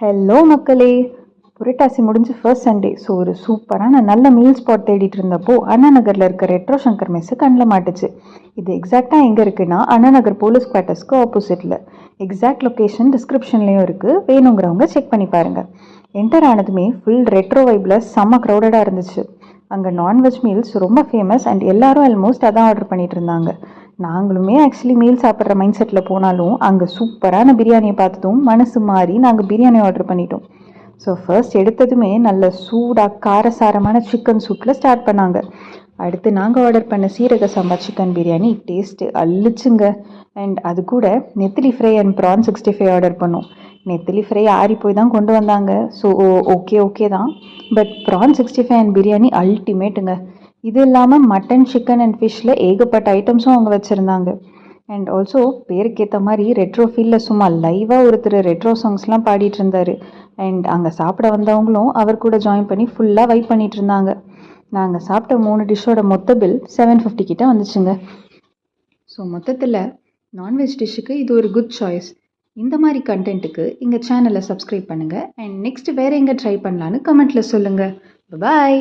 Hello மக்களே. புரட்டாசி முடிஞ்சு first Sunday so ஒரு சூப்பரான நல்ல மீல் ஸ்பாட் தேடிட்டு இருந்தப்போ அண்ணா நகரில் இருக்க ரெட்ரோ சங்கர் மெஸ்ஸு கண்ணில் மாட்டுச்சு. இது எக்ஸாக்டாக எங்கே இருக்குன்னா அண்ணா நகர் போலீஸ் குவார்ட்டர்ஸ்க்கு ஆப்போசிட்டில் எக்ஸாக்ட் லொக்கேஷன் டிஸ்கிரிப்ஷன்லேயும் இருக்குது வேணுங்கிறவங்க செக் பண்ணி பாருங்கள் என்டர் ஆனதுமே ஃபுல் ரெட்ரோ வைப்பில் செம்ம க்ரௌடடாக இருந்துச்சு. அங்கே நான்வெஜ் மீல்ஸ் ரொம்ப ஃபேமஸ் அண்ட் எல்லாரும் ஆல்மோஸ்ட் அதான் ஆர்டர் பண்ணிட்டு இருந்தாங்க. நாங்களுமே ஆக்சுவலி மீல் சாப்பிட்ற மைண்ட் செட்டில் போனாலும் அங்கே சூப்பரான பிரியாணியை பார்த்ததும் மனசு மாறி நாங்கள் பிரியாணி ஆர்டர் பண்ணிட்டோம். ஸோ ஃபர்ஸ்ட் எடுத்ததுமே நல்ல சூடாக காரசாரமான சிக்கன் சூப்பில் ஸ்டார்ட் பண்ணாங்க. அடுத்து நாங்கள் ஆர்டர் பண்ண சீரக சம்பா சிக்கன் பிரியாணி டேஸ்ட்டு அள்ளிச்சுங்க. அண்ட் அது கூட நெத்திலி fry and prawn sixty five order பண்ணோம். நெத்திலி ஃப்ரை ஆறி போய் தான் கொண்டு வந்தாங்க. ஸோ ஓகே ஓகே தான். But prawn sixty five and biryani அல்டிமேட்டுங்க இது இல்லாமல் மட்டன் சிக்கன் அண்ட் ஃபிஷ்ஷில் ஏகப்பட்ட ஐட்டம்ஸும் அவங்க வச்சுருந்தாங்க. அண்ட் ஆல்சோ பேருக்கேற்ற மாதிரி ரெட்ரோ ஃபீல்டில் சும்மா லைவாக ஒருத்தர் ரெட்ரோ சாங்ஸ்லாம் பாடிட்டு இருந்தார். அண்ட் அங்கே சாப்பிட வந்தவங்களும் அவர் கூட ஜாயின் பண்ணி ஃபுல்லாக வெயிட் பண்ணிட்டு இருந்தாங்க. நாங்கள் சாப்பிட்ட மூணு டிஷ்ஷோட மொத்த பில் செவன் ஃபிஃப்டி கிட்ட வந்துச்சுங்க. ஸோ மொத்தத்தில் நான்வெஜ் டிஷ்ஷுக்கு இது ஒரு குட் சாய்ஸ் இந்த மாதிரி கண்டென்ட்டுக்கு எங்கள் சேனலை சப்ஸ்கிரைப் பண்ணுங்கள் அண்ட் நெக்ஸ்ட் வேறு எங்கே ட்ரை பண்ணலான்னு கமெண்ட்டில் சொல்லுங்கள் பாய்